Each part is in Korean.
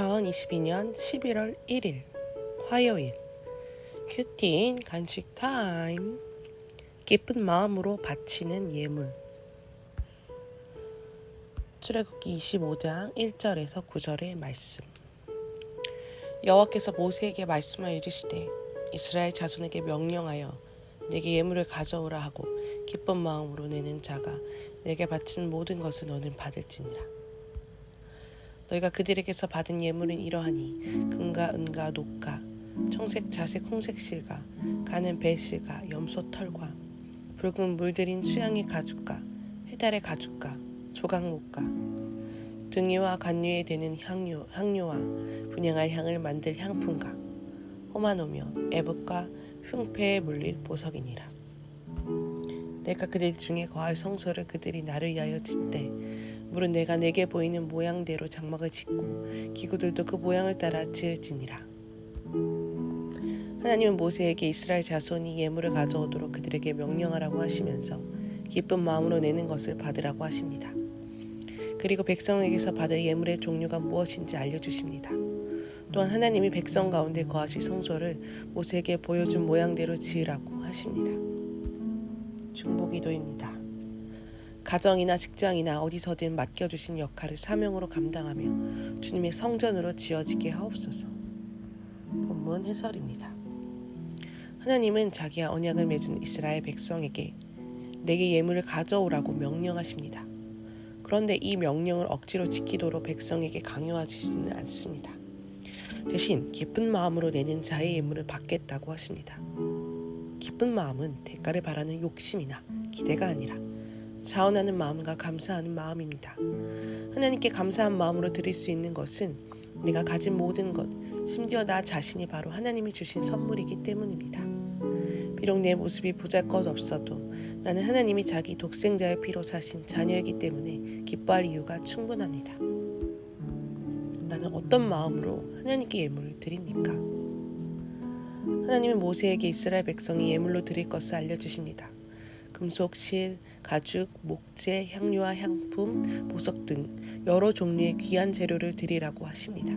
2022년 11월 1일 화요일. 큐틴 간식 타임. 기쁜 마음으로 바치는 예물. 출애굽기 25장 1절에서 9절의 말씀. 여호와께서 모세에게 말씀하여 이르시되 이스라엘 자손에게 명령하여 내게 예물을 가져오라 하고 기쁜 마음으로 내는 자가 내게 바친 모든 것을 너는 받을지니라 너희가 그들에게서 받은 예물은 이러하니 금과 은과 녹과 청색 자색 홍색 실과 가는 배 실과 염소 털과 붉은 물들인 수양의 가죽과 해달의 가죽과 조각목과 등유와 간유에 되는 향료, 향료와 분양할 향을 만들 향품과 호마노며 애복과 흉패에 물릴 보석이니라. 내가 그들 중에 거할 성소를 그들이 나를 위하여 짓되 물은 내가 내게 보이는 모양대로 장막을 짓고 기구들도 그 모양을 따라 지을지니라. 하나님은 모세에게 이스라엘 자손이 예물을 가져오도록 그들에게 명령하라고 하시면서 기쁜 마음으로 내는 것을 받으라고 하십니다. 그리고 백성에게서 받을 예물의 종류가 무엇인지 알려주십니다. 또한 하나님이 백성 가운데 거하실 성소를 모세에게 보여준 모양대로 지으라고 하십니다. 중보기도입니다. 가정이나 직장이나 어디서든 맡겨주신 역할을 사명으로 감당하며 주님의 성전으로 지어지게 하옵소서. 본문 해설입니다. 하나님은 자기와 언약을 맺은 이스라엘 백성에게 내게 예물을 가져오라고 명령하십니다. 그런데 이 명령을 억지로 지키도록 백성에게 강요하지는 않습니다. 대신 기쁜 마음으로 내는 자의 예물을 받겠다고 하십니다. 기쁜 마음은 대가를 바라는 욕심이나 기대가 아니라 자원하는 마음과 감사하는 마음입니다. 하나님께 감사한 마음으로 드릴 수 있는 것은 내가 가진 모든 것, 심지어 나 자신이 바로 하나님이 주신 선물이기 때문입니다. 비록 내 모습이 보잘 것 없어도 나는 하나님이 자기 독생자의 피로 사신 자녀이기 때문에 기뻐할 이유가 충분합니다. 나는 어떤 마음으로 하나님께 예물을 드립니까? 하나님은 모세에게 이스라엘 백성이 예물로 드릴 것을 알려주십니다. 금속, 실, 가죽, 목재, 향료와 향품, 보석 등 여러 종류의 귀한 재료를 드리라고 하십니다.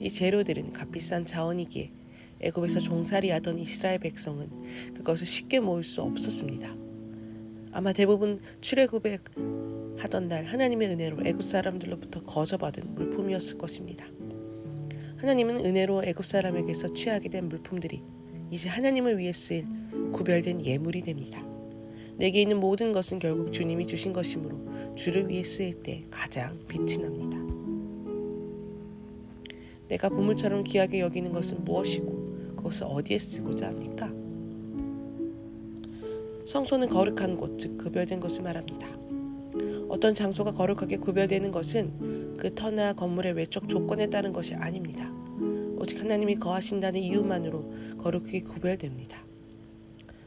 이 재료들은 값비싼 자원이기에 애굽에서 종살이 하던 이스라엘 백성은 그것을 쉽게 모을 수 없었습니다. 아마 대부분 출애굽에 하던 날 하나님의 은혜로 애굽 사람들로부터 거저받은 물품이었을 것입니다. 하나님은 은혜로 애굽 사람에게서 취하게 된 물품들이 이제 하나님을 위해 쓰일 구별된 예물이 됩니다. 내게 있는 모든 것은 결국 주님이 주신 것이므로 주를 위해 쓰일 때 가장 빛이 납니다. 내가 보물처럼 귀하게 여기는 것은 무엇이고 그것을 어디에 쓰고자 합니까? 성소는 거룩한 곳, 즉 구별된 것을 말합니다. 어떤 장소가 거룩하게 구별되는 것은 그 터나 건물의 외적 조건에 따른 것이 아닙니다. 오직 하나님이 거하신다는 이유만으로 거룩하게 구별됩니다.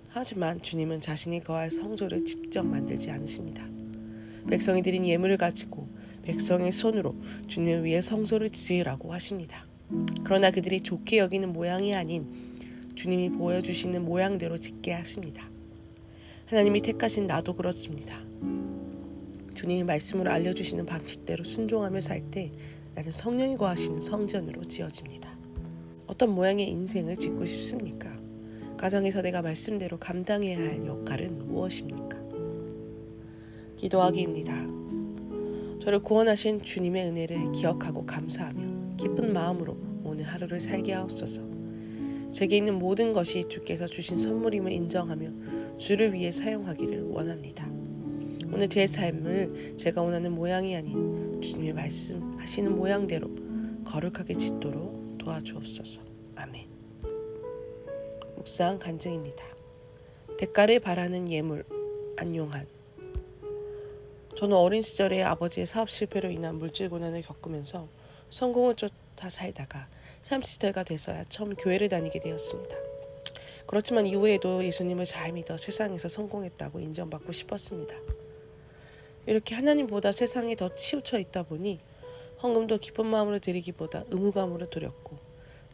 하지만 주님은 자신이 거할 성소를 직접 만들지 않으십니다. 백성이 드린 예물을 가지고 백성의 손으로 주님을 위해 성소를 지으라고 하십니다. 그러나 그들이 좋게 여기는 모양이 아닌 주님이 보여주시는 모양대로 짓게 하십니다. 하나님이 택하신 나도 그렇습니다. 주님이 말씀으로 알려주시는 방식대로 순종하며 살 때 나는 성령이 거하시는 성전으로 지어집니다. 어떤 모양의 인생을 짓고 싶습니까? 가정에서 내가 말씀대로 감당해야 할 역할은 무엇입니까? 기도하기입니다. 저를 구원하신 주님의 은혜를 기억하고 감사하며 기쁜 마음으로 오늘 하루를 살게 하옵소서. 제게 있는 모든 것이 주께서 주신 선물임을 인정하며 주를 위해 사용하기를 원합니다. 오늘 제 삶을 제가 원하는 모양이 아닌 주님의 말씀 하시는 모양대로 거룩하게 짓도록 도와주옵소서. 아멘. 묵상 간증입니다. 대가를 바라는 예물 안용한 저는 어린 시절에 아버지의 사업 실패로 인한 물질 고난을 겪으면서 성공을 쫓아 살다가 30대가 돼서야 처음 교회를 다니게 되었습니다. 그렇지만 이후에도 예수님을 잘 믿어 세상에서 성공했다고 인정받고 싶었습니다. 이렇게 하나님보다 세상에 더 치우쳐 있다 보니 헌금도 기쁜 마음으로 드리기보다 의무감으로 드렸고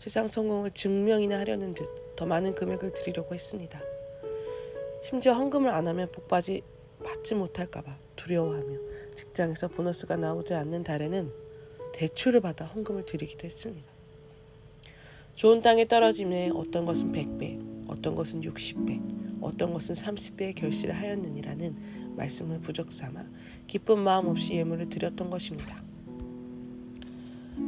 세상 성공을 증명이나 하려는 듯 더 많은 금액을 드리려고 했습니다. 심지어 헌금을 안 하면 복받이 받지 못할까봐 두려워하며 직장에서 보너스가 나오지 않는 달에는 대출을 받아 헌금을 드리기도 했습니다. 좋은 땅에 떨어짐에 어떤 것은 100배, 어떤 것은 60배, 어떤 것은 30배의 결실을 하였느니라는 말씀을 부적 삼아 기쁜 마음 없이 예물을 드렸던 것입니다.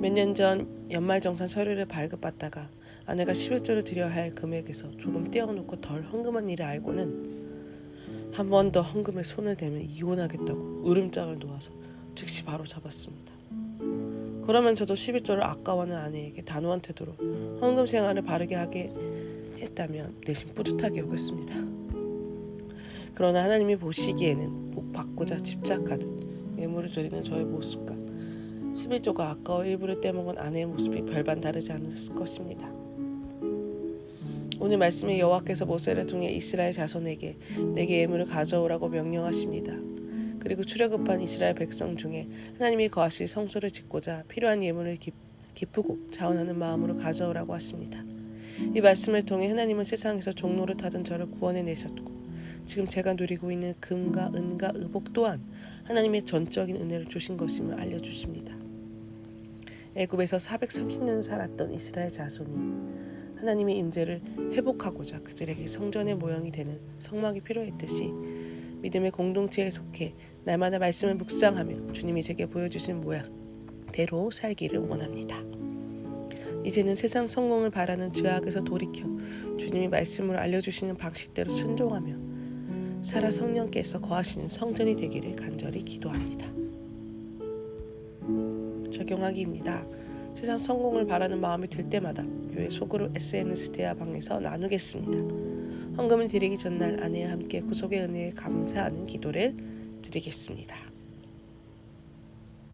몇 년 전 연말정산 서류를 발급받다가 아내가 11조를 드려야 할 금액에서 조금 떼어놓고 덜 헌금한 일을 알고는 한 번 더 헌금에 손을 대면 이혼하겠다고 으름장을 놓아서 즉시 바로 잡았습니다. 그러면서도 11조를 아까워하는 아내에게 단호한 태도로 헌금 생활을 바르게 하게 했다면 내심 뿌듯하게 여겼습니다. 그러나 하나님이 보시기에는 복 받고자 집착하듯 예물을 드리는 저의 모습과 11조가 아까워 일부를 떼먹은 아내의 모습이 별반 다르지 않았을 것입니다. 오늘 말씀에 여호와께서 모세를 통해 이스라엘 자손에게 내게 예물을 가져오라고 명령하십니다. 그리고 출애굽한 이스라엘 백성 중에 하나님이 거하실 성소를 짓고자 필요한 예물을 기, 기쁘고 자원하는 마음으로 가져오라고 하십니다. 이 말씀을 통해 하나님은 세상에서 종로를 타던 저를 구원해 내셨고 지금 제가 누리고 있는 금과 은과 의복 또한 하나님의 전적인 은혜를 주신 것임을 알려주십니다. 애굽에서 430년 살았던 이스라엘 자손이 하나님의 임재를 회복하고자 그들에게 성전의 모형이 되는 성막이 필요했듯이 믿음의 공동체에 속해 날마다 말씀을 묵상하며 주님이 제게 보여주신 모양대로 살기를 원합니다. 이제는 세상 성공을 바라는 죄악에서 돌이켜 주님이 말씀을 알려주시는 방식대로 순종하며 살아 성령께서 거하시는 성전이 되기를 간절히 기도합니다. 적용하기입니다. 세상 성공을 바라는 마음이 들 때마다 교회 속으로 SNS 대화방에서 나누겠습니다. 헌금을 드리기 전날 아내와 함께 구속의 은혜에 감사하는 기도를 드리겠습니다.